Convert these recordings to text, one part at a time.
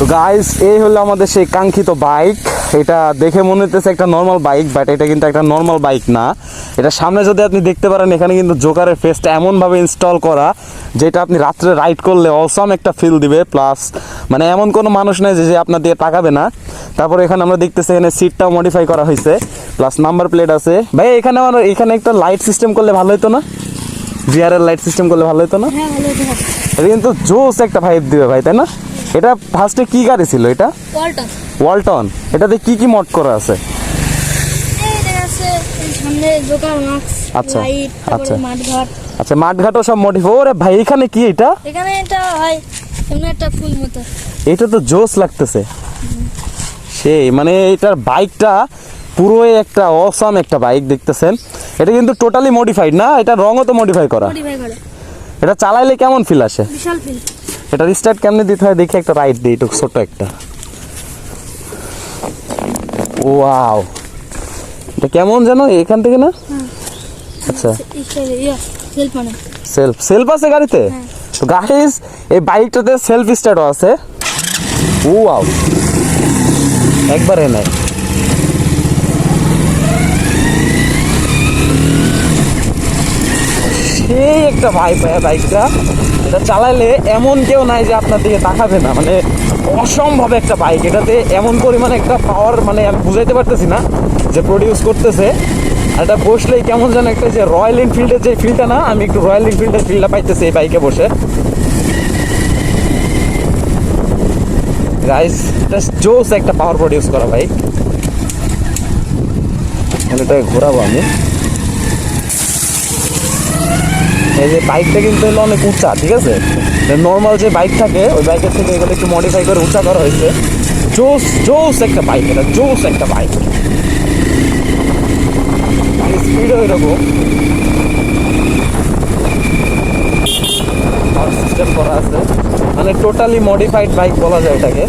তো গাইস এই হলো আমাদের সেই কাঙ্ক্ষিত বাইক এটা দেখে মনে হতেছে একটা নর্মাল বাইক বাট এটা কিন্তু একটা নর্মাল বাইক না। এটা সামনে যদি আপনি দেখতে পারেন এখানে কিন্তু জোকারের ফেসটা এমনভাবে ইনস্টল করা যেটা আপনি রাত্রে রাইড করলে অসম একটা ফিল দিবে। প্লাস মানে এমন কোনো মানুষ নাই যে যে আপনার দিয়ে তাকাবে না। তারপরে এখানে আমরা দেখতেছি এখানে সিটটাও মডিফাই করা হয়েছে প্লাস নাম্বার প্লেট আছে। ভাই এখানে আমার এখানে একটা লাইট সিস্টেম করলে ভালো হতো না? ভিআরের লাইট সিস্টেম করলে ভালো হতো না? হ্যাঁ এটা কিন্তু জোস একটা ভাইব দিবে ভাই তাই না? এটা ফার্স্টে কি গাড়ি ছিল এটা? ওয়ালটন ওয়ালটন এটাতে কি কি মড করা আছে? আচ্ছা, আচ্ছা। আচ্ছা মাঠঘাটও সব মডিফাই ওরে ভাই এখানে কি এটা? এখানে এটা হয় এমনি একটা ফুল মতো। এটা তো জোস লাগতেছে। সেই মানে এটার বাইকটা পুরোই একটা অসাম একটা বাইক দেখতেছেন? এটা কিন্তু টোটালি মডিফাইড না? এটা রঙও তো মডিফাই করা। এটা চালাইলে কেমন ফিল আসে? বিশাল ফিল এটা রিস্টার্ট কেমনে দিতে হয় দেখি একটা রাইড দিই একটু ছোট একটা। ওয়াও এটা কেমন জানো এখান থেকে না? আচ্ছা। সেলফ সেলফ আছে গাড়িতে? হ্যাঁ। তো গাইস এই বাইকটাতে সেলফ স্টার্টও আছে। ওয়াও একবারে নাই সেই একটা ভাই বাইকটা এটা চালাইলে এমন কেউ নাই যে আপনার দিকে তাকাবে না। মানে অসম্ভব একটা বাইক এটাতে এমন পরিমাণে একটা পাওয়ার মানে আমি বুঝাইতে পারতেছি না যে প্রডিউস করতেছে। আর এটা বসলেই কেমন যেন একটা যে রয়্যাল এনফিল্ডের যে ফিলটা না, আমি একটু রয়্যাল এনফিল্ডের ফিলটা পাইতেছি এই বাইকে বসে। গাইস এটা জোস একটা পাওয়ার প্রডিউস করা বাইক এটা ঘোরাবো আমি। এই যে বাইকটা কিন্তু হলো অনেক উঁচা, ঠিক আছে? নর্মাল যে বাইক থাকে, ওই বাইকের থেকে এগুলো একটু মডিফাই করে উঁচা করা হয়েছে। জোস জোস একটা বাইক এটা জোস একটা বাইক স্পিডও এরকম। সিস্টেম করা আছে। মানে টোটালি মডিফাইড বাইক বলা যায় এটাকে।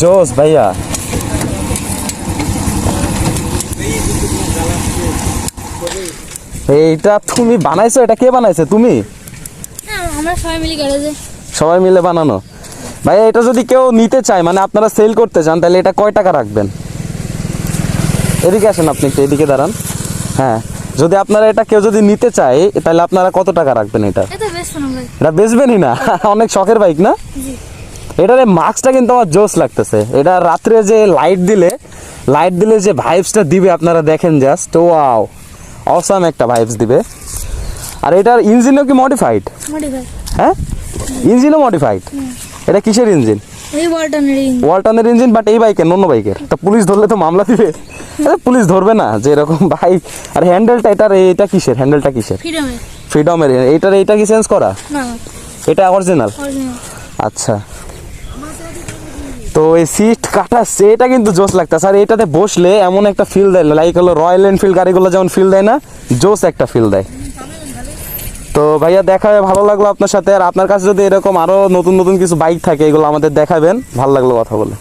জোস ভাইয়া। এইটা তুমি বানাইছো এটা কে বানাইছে? তুমি? আমরা সবাই মিলে গ্যারেজে। সবাই মিলে বানানো। ভাই এটা যদি কেউ নিতে চায় মানে আপনারা সেল করতে চান তাহলে এটা কয় টাকা রাখবেন? এদিকে আসেন আপনি একটু এদিকে দাঁড়ান। হ্যাঁ যদি আপনারা এটা কেউ যদি নিতে চায় তাহলে আপনারা কত টাকা রাখবেন এটা? এটা বেচবেনই না অনেক শখের বাইক না? এটার মাস্কটা কিন্তু আমার জোস লাগতেছে। এটা রাত্রে যে লাইট দিলে লাইট দিলে যে ভাইবসটা দিবে আপনারা দেখেন জাস্ট ওয়াও অসাম একটা ভাইবস দিবে। আর এটার ইঞ্জিনও কি মডিফাইড মডিফাই হ্যাঁ? ইঞ্জিনও মডিফাইড এটা কিসের ইঞ্জিন ওয়ালটনের ইঞ্জিন বাট এই বাইকের অন্য বাইকের তা পুলিশ ধরলে তো মামলা দিবে। আরে পুলিশ ধরবে না যে এরকম বাইক আর হ্যান্ডেলটা এটার এটা কিসের? হ্যান্ডেলটা কিসের? ফ্রিডমে ফ্রিডমের এইটার এইটা কি চেঞ্জ করা? না। এটা অরিজিনাল অরিজিনাল আচ্ছা। তো এই সিট কাটা সেটা কিন্তু জোস লাগতেছে। আর এটাতে বসলে এমন একটা ফিল দেয় লাইক হলো রয়্যাল এনফিল্ড গাড়িগুলো যেমন ফিল দেয় না জোস একটা ফিল দেয়। তো ভাইয়া দেখা ভালো লাগল আপনার সাথে। আর আপনার কাছে যদি এরকম আরও নতুন নতুন কিছু বাইক থাকে, এগুলো আমাদের দেখাবেন। ভালো লাগল কথা বলে।